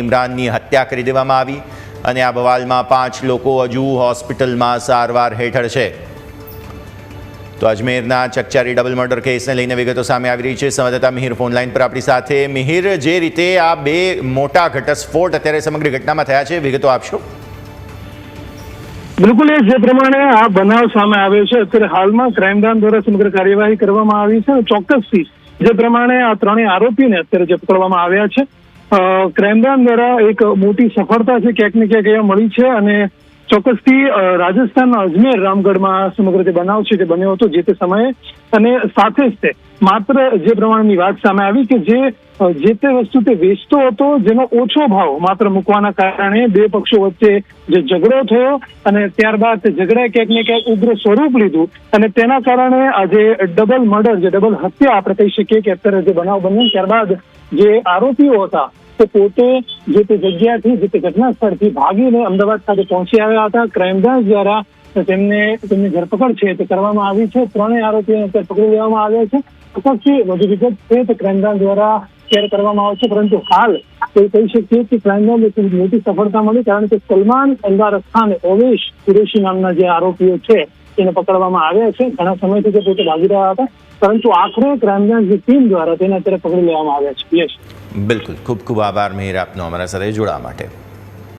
ઇમરાનની હત્યા કરી દેવામાં આવી અને આ બવાલમાં પાંચ લોકો હજુ હોસ્પિટલમાં સારવાર હેઠળ છે. તો અજમેરના ચકચારી ડબલ મર્ડર કેસને લઈને વિગતો સામે આવી રહી છે. સંવાદદાતા મિહિર ફોનલાઈન પર આપણી સાથે. મિહિર, જે રીતે આ બે મોટા ઘટસ્ફોટ અત્યારે સમગ્ર ઘટનામાં થયા છે, વિગતો આપશો? બિલકુલ, એ જે પ્રમાણે આ બનાવ સામે આવ્યો છે, અત્યારે હાલમાં ક્રાઇમ બ્રાન્ચ દ્વારા સમગ્ર કાર્યવાહી કરવામાં આવી છે. ચોક્કસથી, જે પ્રમાણે આ ત્રણેય આરોપીને અત્યારે જે પકડવામાં આવ્યા છે અ, ક્રાઇમ દ્વારા એક મોટી સફળતા છે ક્યાંક ને ક્યાંક અહીંયા મળી છે અને ચોક્કસથી રાજસ્થાન અજમેર રામગઢમાં સમગ્ર જે બનાવ છે તે બન્યો હતો જે તે સમયે. અને સાથે જ તે માત્ર જે પ્રમાણેની વાત સામે આવી કે જે તે વસ્તુ તે વેચતો હતો જેનો ઓછો ભાવ માત્ર મૂકવાના કારણે બે પક્ષો વચ્ચે જે ઝઘડો થયો અને ત્યારબાદ ઝઘડાએ ક્યાંક ને ક્યાંક ઉગ્ર સ્વરૂપ લીધું. અને તેના કારણે આજે ડબલ મર્ડર જે ડબલ હત્યા આપણે કહી શકીએ કે અત્યારે જે બનાવ બન્યો ત્યારબાદ જે આરોપીઓ હતા તે પોતે જે તે જગ્યાથી, જે તે ઘટના સ્થળથી ભાગીને અમદાવાદ ખાતે પહોંચી આવ્યા હતા. ક્રાઇમ બ્રાન્ચ દ્વારા તેમને, તેમની ધરપકડ છે તે કરવામાં આવી છે. ત્રણેય આરોપીઓને અત્યારે પકડી લેવામાં આવ્યા છે. ચોક્કસથી વધુ વિગત છે તે ક્રાઇમ બ્રાન્ચ દ્વારા શેર કરવામાં આવશે. પરંતુ હાલ એ કહી શકીએ કે ક્રાઇમ બ્રાન્ચ મોટી સફળતા મળી, કારણ કે સલમાન અલવાર ખાન, ઓવેશ કુરેશી નામના જે આરોપીઓ છે તેને પકડવામાં આવ્યા છે. ઘણા સમયથી તે પોતે ભાગી રહ્યા હતા. પરંતુ આખરે ક્રાઇમ બ્રાન્ચની ટીમ દ્વારા તેને અત્યારે પકડી લેવામાં આવ્યા છે. યસ. બિલકુલ. ખૂબ ખૂબ આભાર મિહિર આપનો. અમારા સાથે જોડાવા માટે.